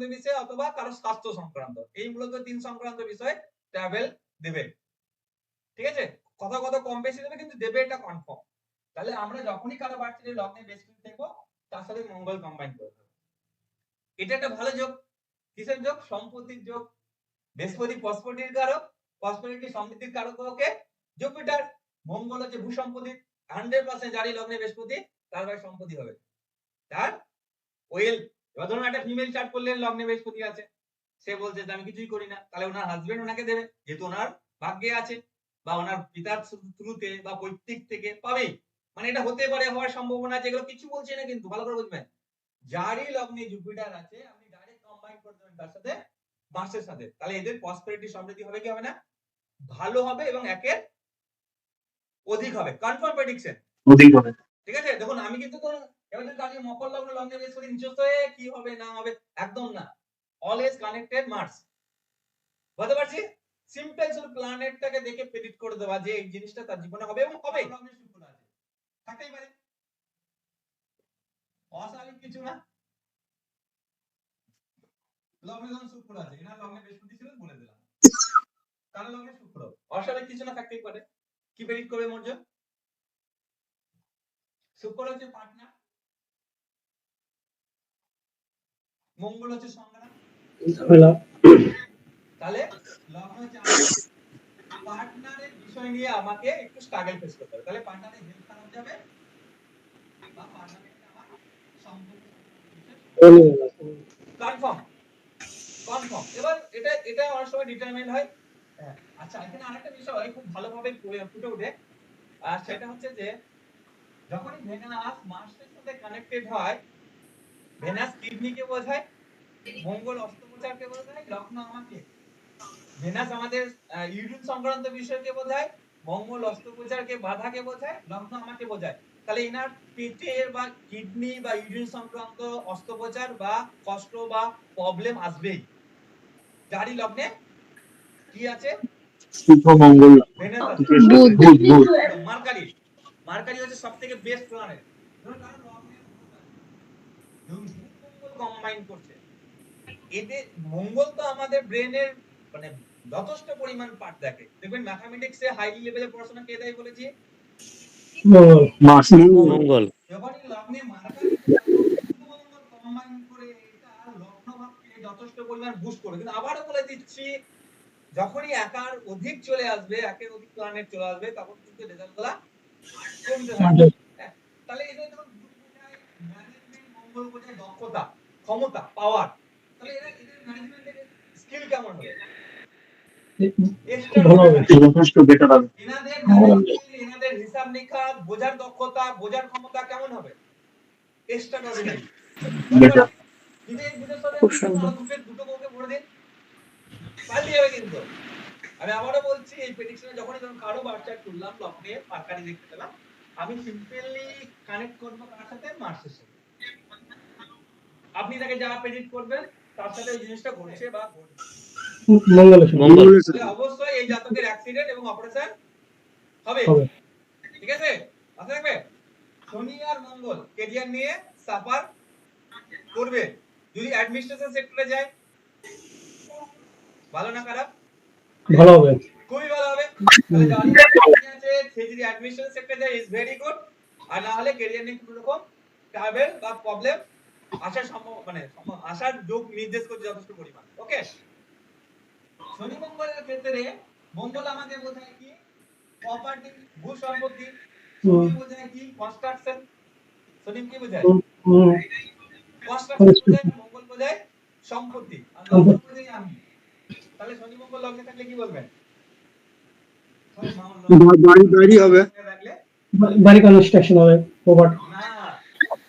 সংক্রান্ত বিষয় অথবা কারও স্বাস্থ্য সংক্রান্ত। এই মূলত তিন সংক্রান্ত বিষয়ে ট্রাভেল দেবে। ঠিক আছে? কথা কত কম বেশি দেবে কিন্তু দেবে এটা কনফার্ম তাহলে আমরা যখনই কারও বার্থডে লগ্নে বৃহস্পতি দেখব তার সাথে মঙ্গল কম্বাইন করে এটা একটা ভালো যোগ। কিসের যোগ? সম্পত্তির যোগ। বৃহস্পতি পসপটির কারক। পসপরিটি সমৃদ্ধির কারক ওকে জুপিটার মঙ্গল হচ্ছে ভূসম্পত্তি। হান্ড্রেড পার্সেন্ট জারি লগ্নে বৃহস্পতি, তার ভাই সম্পত্তি হবে। তার ওয়েল এবার ধরুন একটা ফিমেল চার্ট করলেন, লগ্নে বৃহস্পতি আছে। সে বলছে যে, আমি কিছুই করি না। তাহলে ওনার হাজবেন্ড ওনাকে দেবে, যেহেতু ওনার ভাগ্যে আছে বা ওনার পিতার থ্রুতে বা পৈতৃক থেকে পাবেই। মানে এটা হতে পারে, হওয়ার সম্ভাবনা আছে, এগুলো কিছু বলছি না কিন্তু, ভালো করে বুঝবেন। যারই লগ্নে জুপিটার আছে, আপনি ডাইরেক্ট কম্বাইন করে দেবেন তার সাথে মাসের সাথে। তাহলে এদের প্রসপেরিটি সমৃদ্ধি হবে কি হবে না? ভালো হবে এবং একের অধিক হবে। কনফার্ম প্রেডিকশন অধিক হবে। ঠিক আছে? দেখুন আমি কিন্তু ধরুন এবার কাজে মকর লগ্ন লগ্নে বৃহস্পতি নিচস্থ হয়ে কি হবে না হবে একদম না। অলওয়েজ কানেক্টেড মার্স বুঝতে পারছি? সিম্পল শুধু প্ল্যানেটটাকে দেখে প্রেডিক্ট করে দেওয়া যে এই জিনিসটা তার জীবনে হবে এবং হবে থাকতেই পারে। অস্বাভাবিক কিছু না। লগ্নে যখন শুক্র আছে এনার লগ্নে বৃহস্পতি ছিল বলে দিলাম। কারণ লগ্নে শুক্র। অস্বাভাবিক কিছু না থাকতেই পারে। কি প্রেডিক্ট করবে মর্য? শুক্র হচ্ছে পার্টনার মঙ্গল হচ্ছে সংগ্রাম তাহলে লগ্ন হচ্ছে পার্টনারের বিষয় নিয়ে আমাকে একটু স্ট্রাগল ফেস করতে হবে। তাহলে পার্টনারের হেলথ খারাপ যাবে? বা পার্টনারের আমার সম্পর্ক কনফার্ম কনফার্ম এবার এটা এটা অনেক সময় ডিটারমাইন হয়। হ্যাঁ, আচ্ছা এখানে আরেকটা বিষয় খুব ভালোভাবে ফুটে ওঠে। আর সেটা হচ্ছে যে যখনই ভেনাস মাসের সাথে কানেক্টেড হয় ভেনাস কিডনিকে বোঝায় মঙ্গল অস্ত্রোপচারকে বোঝায় লগ্ন আমাকে। ভেনাস আমাদের ইউরিন সংক্রান্ত বিষয়কে বোঝায় মঙ্গল অস্ত্রোপচারকে বাধাকে বোঝায় লগ্ন আমাকে বোঝায়। তাহলে এনার পেটের বা কিডনি বা ইউরিন সংক্রান্ত অস্ত্রোপচার বা কষ্ট বা প্রবলেম আসবেই। যারই লগ্নে কি আছে? মার্কারি মার্কারি হচ্ছে সব থেকে বেস্ট প্ল্যানেট কম্বাইন করছে। এতে মঙ্গল তো আমাদের ব্রেনের মানে যথেষ্ট পরিমাণ পার্ট দেখে। দেখবেন ম্যাথামেটিক্সে হাই লেভেলে পড়াশোনা কে দেয় বলেছি? মঙ্গল। যখনই লগ্নে মার্কারি। কম্বাইন করে এটা লগ্ন যথেষ্ট পরিমাণ বুস্ট করে কিন্তু আবারও বলে দিচ্ছি যখনই একার অধিক চলে আসবে একের অধিক প্ল্যানেট চলে আসবে তখন কিন্তু রেজাল্টগুলা হ্যাঁ, তাহলে বুধ বোঝায় ম্যানেজমেন্ট মঙ্গল বোঝায় দক্ষতা ক্ষমতা পাওয়ার তাহলে এরা এদের ম্যানেজমেন্টের স্কিল কেমন হবে। যথেষ্ট বেটার এনাদের হিসাব নিকাশ বোঝার দক্ষতা বোঝার ক্ষমতা কেমন হবে? খুব সুন্দর। দুটো দুটো ভরে দিন। পাল্টি যাবে কিন্তু। আমি আবারও বলছি এই প্রেডিকশনে যখনই ধরুন কারও বাচ্চা তুললাম লগ্নে মার্কারি দেখতে পেলাম আমি সিম্পলি কানেক্ট করব কার সাথে? মার্সের সাথে। আপনি তাকে যা প্রেডিক্ট করবেন তার সাথে ওই জিনিসটা ঘটছে বা ঘটবে। মঙ্গল মঙ্গল তাহলে অবশ্যই এই জাতকের অ্যাক্সিডেন্ট এবং অপারেশন হবে। হবে। ঠিক আছে? মাথায় রাখবে? শনি আর মঙ্গল কেরিয়ার নিয়ে সাফার করবে। যদি অ্যাডমিনিস্ট্রেশন সেক্টরে যায় ভালো না খারাপ? ভালো হবে। খুবই ভালো হবে। সে যদি অ্যাডমিনিস্ট্রেশন সেক্টরে ইজ ভেরি গুড আর না হলে কেরিয়ার নিয়ে কোনো রকম ট্রাভেল বা প্রবলেম আসার সম্ভব মানে আসার যোগ নির্দেশ করছে যথেষ্ট পরিমাণ। ওকে শনি মঙ্গলের ক্ষেত্রে মঙ্গল আমাদের বোঝায় কি? প্রপার্টি ভূ সম্পত্তি। শনি বোঝায় কি? কনস্ট্রাকশন শনি কি বোঝায় কনস্ট্রাকশন বোঝায় মঙ্গল বোঝায় সম্পত্তি। আর বোঝায় আমি। তাহলে শনি মঙ্গল লগ্নে থাকলে কি বলবেন? বাড়ি বাড়ি হবে। বাড়ি কনস্ট্রাকশন হবে প্রপার্টি না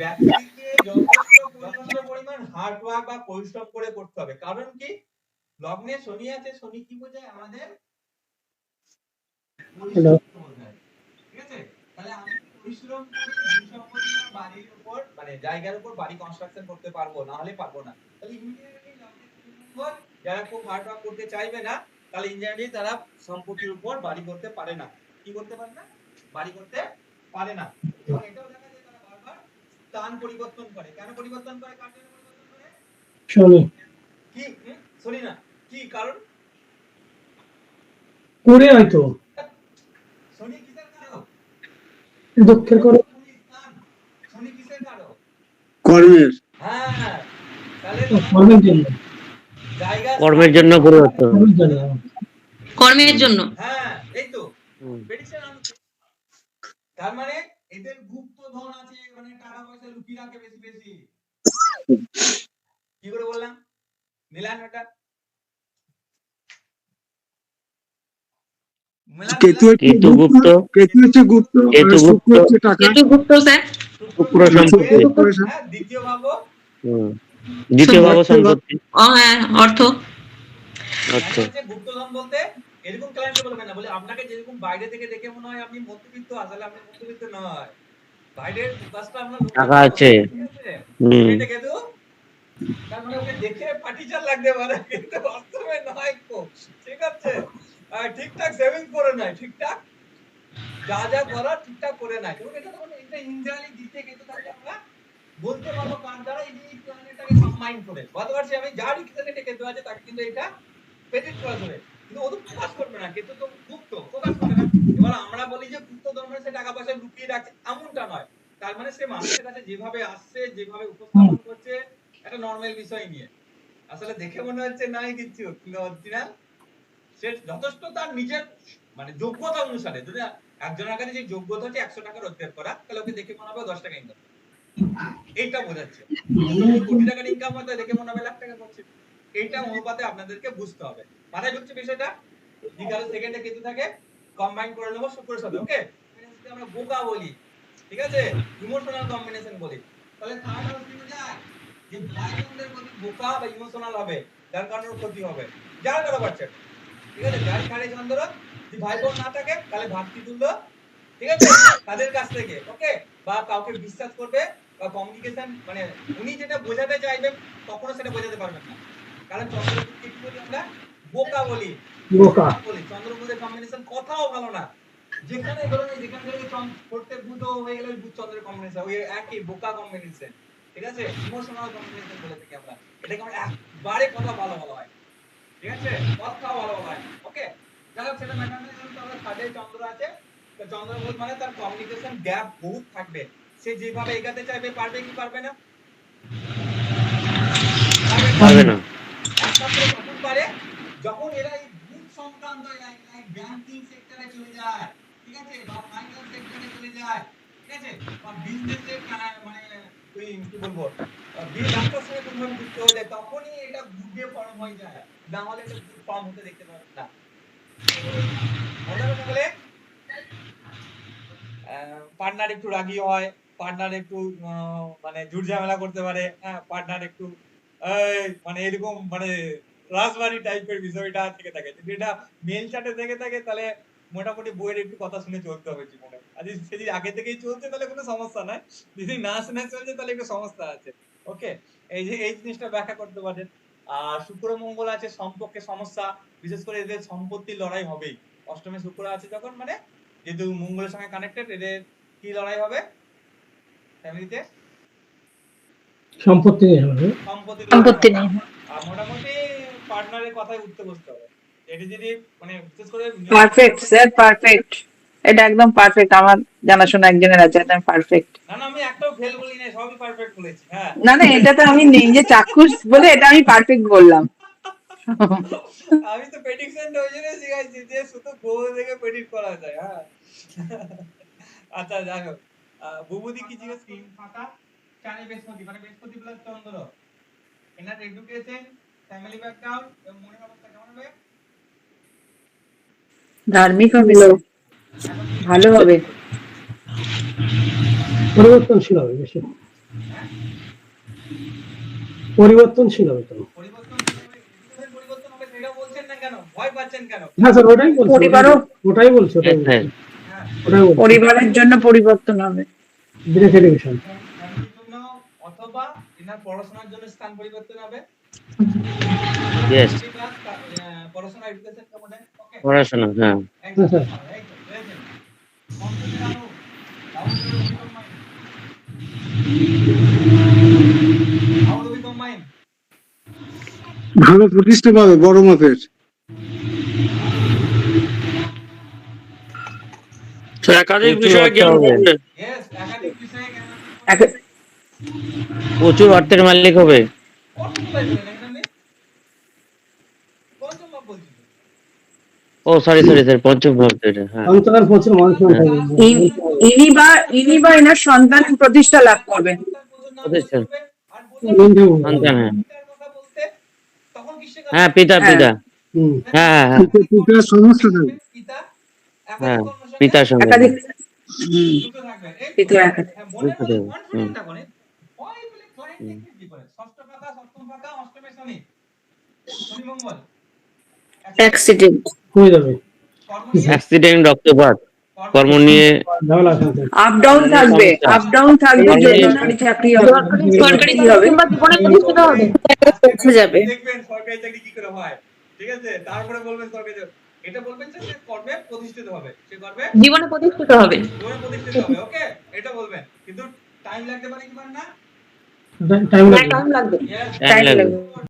ব্যক্তিকে যথেষ্ট যথেষ্ট পরিমাণ হার্ড ওয়ার্ক বা পরিশ্রম করে করতে হবে। কারণ কি? লগ্নে শনি আছে শনি কি বোঝায়? আমাদের ঠিক আছে? তাহলে আমি পরিশ্রম করে বাড়ির উপর মানে জায়গার উপর বাড়ি কনস্ট্রাকশন করতে পারব না হলে পারব না। তাহলে ইমিডিয়েটলি লগ্নে যারা খুব হার্ড ওয়ার্ক করতে চাইবে না তাহলে ইঞ্জিনিয়ারিং তারা সম্পত্তির উপর বাড়ি করতে পারে না। কি করতে পারে না? বাড়ি করতে পারে না। এবং এটাও দেখা যায় তারা বারবার স্থান পরিবর্তন করে। কেন পরিবর্তন করে? কার জন্য পরিবর্তন করে? শনি। শুনি না। কি? কারণ? করে হয়তো। শনি কিসের কারক দক্ষের করে শনি কিসের কারক কর্মের। হ্যাঁ। তাহলে কর্মের জন্য। কর্মের জন্য গুরু হতো কর্মের জন্য। কর্মের জন্য। হ্যাঁ এই তো। তার মানে এদের গুপ্ত ধন আছে মানে টাকা পয়সা লুকিয়ে রাখে বেশি বেশি। কি করে বললাম? মিলান ওটা মিলান, কেতু কেতু গুপ্ত। কেতু হচ্ছে গুপ্ত? কেতু গুপ্ত। কেতু গুপ্ত স্যার। শুক্র শুক্র সম্পত্তি। হ্যাঁ, দ্বিতীয় ভাব। হুম। দ্বিতীয় ভাব সম্পত্তি। ও হ্যাঁ অর্থ। আচ্ছা। গুপ্তধন বলতে এরকম ক্লায়েন্ট বলবেন না বলে আপনাকে যেরকম বাইরে থেকে দেখে মনে হয় আপনি মধ্যবিত্ত আসলে আপনি মধ্যবিত্ত নয়। বাইরের ফোকাসটা আপনার টাকা আছে। হবে, ঠিক আছে? হুম। তার মানে ওকে দেখে পাটিচার লাগতে পারে কিন্তু বাস্তবে নয় কো ঠিক আছে? ঠিকঠাক সেভিং করে নাই ঠিকঠাক? যা যা করার ঠিকঠাক করে নাই। এবং এটা তখন এটা ইন্ডিয়ালি দিতে কিন্তু তাহলে আমরা বলতে পারব কার দ্বারা এই প্ল্যানেটাকে কম্বাইন করে। পারছি আমি যার ইচ্ছাতে কেতু আছে, তাকে কিন্তু এটা প্রেডিক্ট করা যাবে কিন্তু ও তো ফোকাস করবে না কিন্তু তো গুপ্ত ফোকাস করবে না। এবার আমরা বলি যে গুপ্ত ধর্মের সে টাকা পয়সা লুকিয়ে রাখছে, এমনটা নয়। তার মানে সে মানুষের কাছে যেভাবে আসছে, যেভাবে উপস্থাপন করছে, একটা নর্মাল বিষয় নিয়ে। আসলে দেখে মনে হচ্ছে নাই কিছু কিন্তু অরিজিনাল সে যথেষ্ট তার নিজের মানে যোগ্যতা অনুসারে, যদি একজনের কাছে যে যোগ্যতা হচ্ছে একশো টাকা রোজগার করা, তাহলে ওকে দেখে মনে হবে দশ টাকা ইনকাম বোঝাচ্ছে। কোটি টাকার ইনকাম দেখে মনে হবে লাখ টাকা করছে অনুপাতে আপনাদেরকে বুঝতে হবে। বিষয়টা? সেকেন্ডে কিন্তু থাকে কম্বাইন করে নেব শুক্রের সাথে ওকে আমরা বোকা বলি, ঠিক আছে? ইমোশনাল কম্বিনেশন বলি। তাহলে যে প্রতি বোকা বা ইমোশনাল হবে, যার কারণে ক্ষতি হবে। যার পাচ্ছে ঠিক আছে? যার খাড়ে চন্দ্র যদি ভাই বোন না থাকে, তাহলে ভাতৃতুল্য ঠিক আছে? তাদের কাছ থেকে ওকে বা কাউকে বিশ্বাস করবে বা কমিউনিকেশন মানে উনি যেটা বোঝাতে চাইবেন তখনও সেটা বোঝাতে পারবেন না। কারণ চন্দ্রকে কি বলি আমরা? বোকা বলি। বোকা। বলি। চন্দ্রবুধের কম্বিনেশন কথাও ভালো না। যেখানে ধরুন যেখান থেকে চন্দ্র প্রত্যেক বুধ হয়ে গেলে বুধ চন্দ্রের কম্বিনেশন ওই একই বোকা কম্বিনেশন ঠিক আছে? ইমোশনাল কম্বিনেশন বলে থাকি আমরা। এটাকে আমরা একবারে কথা ভালো ভালো হয়। ঠিক আছে? কথা ভালো হয়। ওকে? যাই হোক সেটা নেই তো আমরা থার্ডে চন্দ্র আছে। তো চন্দ্রবুধ মানে তার কমিউনিকেশন গ্যাপ বহুত থাকবে। সে যেভাবে এগাতে চাইবে পারবে কি পারবে না? পারবে না। একমাত্র তখন পারে যখন এরা এই ভূত সংক্রান্ত ব্যাংকিং সেক্টরে চলে যায় ঠিক আছে? বা ফাইন্যান্স সেক্টরে চলে যায় ঠিক আছে? বা বিজনেসে মানে ওই কি বলব? বিল ডাক্তার সঙ্গে কোনোভাবে যুক্ত যায় তখনই এটা গুডে ফর্ম হয়ে যায়। না হলে এটা গুড ফর্ম হতে দেখতে পাবেন না। পার্টনার একটু রাগী হয় পার্টনার একটু মানে ঝুট ঝামেলা করতে পারে হ্যাঁ পার্টনার একটু মানে এরকম মানে রাজবাড়ি টাইপের বিষয়টা থেকে থাকে। যদি এটা মেল চাটে থেকে থাকে, তাহলে মোটামুটি বইয়ের একটু কথা শুনে চলতে হবে জীবনে। আর যদি আগে থেকেই চলছে, তাহলে কোনো সমস্যা নাই যদি না শুনে চলছে, তাহলে একটু সমস্যা আছে। ওকে এই যে, এই জিনিসটা ব্যাখ্যা করতে পারেন। আর শুক্র মঙ্গল আছে, সম্পর্কে সমস্যা, বিশেষ করে এদের সম্পত্তির লড়াই হবেই। অষ্টমে শুক্র আছে যখন মানে যেহেতু মঙ্গলের সঙ্গে কানেক্টেড এদের কি লড়াই হবে? ফ্যামিলিতে সম্পত্তি হবে সম্পত্তি নেই। মোটামুটি পার্টনারের কথাই উঠতে বসতে হবে। এটা যদি মানে বিশেষ করে পারফেক্ট স্যার পারফেক্ট এটা একদম পারফেক্ট আমার জানাশোনা একজনের আছে একদম পারফেক্ট না না আমি একটাও ফেল বলি না সবই পারফেক্ট বলেছি হ্যাঁ। না না এটা তো আমি নিজে চাক্ষুষ বলে এটা আমি পারফেক্ট বললাম। আমি তো প্রেডিকশন ওই জন্য শিখাইছি যে শুধু গোল দেখে প্রেডিক্ট করা যায় হ্যাঁ। আচ্ছা যাই হোক। বুবুদি কি জিজ্ঞেস স্ক্রিন ফাঁকা চানে বৃহস্পতি মানে বৃহস্পতি প্লাস চন্দ্র। এনার এডুকেশন ফ্যামিলি ব্যাকগ্রাউন্ড এবং মনের অবস্থা কেমন হবে? ধার্মিক হবে। ভালো হবে। পরিবর্তনশীল হবে বেশি। পরিবর্তনশীল হবে তো। পরিবর্তন হবে? সেটা বলছেন না কেন? ভয় পাচ্ছেন কেন? হ্যাঁ স্যার ওটাই বলছি পরিবারও- ওটাই বলছি ওটাই পরিবারের জন্য পরিবর্তন হবে। অথবা এনার পড়াশোনার জন্য স্থান পরিবর্তন হবে। পড়াশোনা এডুকেশন হয়? পড়াশোনা হ্যাঁ? ভালো প্রতিষ্ঠা পাবে বড় মাপের। একাধিক প্রচুর বিষয়ে জ্ঞান থাকবে। অর্থের মালিক হবে। ও সরি সরি স্যার পঞ্চম এটা হ্যাঁ। ইনি- বা ইনি বা এনার সন্তান প্রতিষ্ঠা লাভ করবেন। করবে, সন্তান হ্যাঁ? হ্যাঁ পিতা। পিতা। হ্যাঁ। হ্যাঁ হ্যাঁ পিতা- সমস্ত হ্যাঁ। পিতার সঙ্গে। একাধিক পিতা। অ্যাক্সিডেন্ট হয়ে যাবে কর্ম নিয়ে- অ্যাক্সিডেন্ট রক্তপাত। কর্ম নিয়ে আপ ডাউন থাকবে। আপ ডাউন থাকবে যদি চাকরি হবে। সরকারি সরকারি চাকরি কি করে হয়। ঠিক আছে? তারপরে বলবেন সরকারি। এটা বলবেন যে সে কর্মে প্রতিষ্ঠিত হবে। সে কর্মে জীবনে প্রতিষ্ঠিত হবে। জীবনে প্রতিষ্ঠিত হবে ওকে? এটা বলবেন। কিন্তু টাইম লাগতে পারে কি পারে না? টাইম লাগবে। টাইম লাগবে।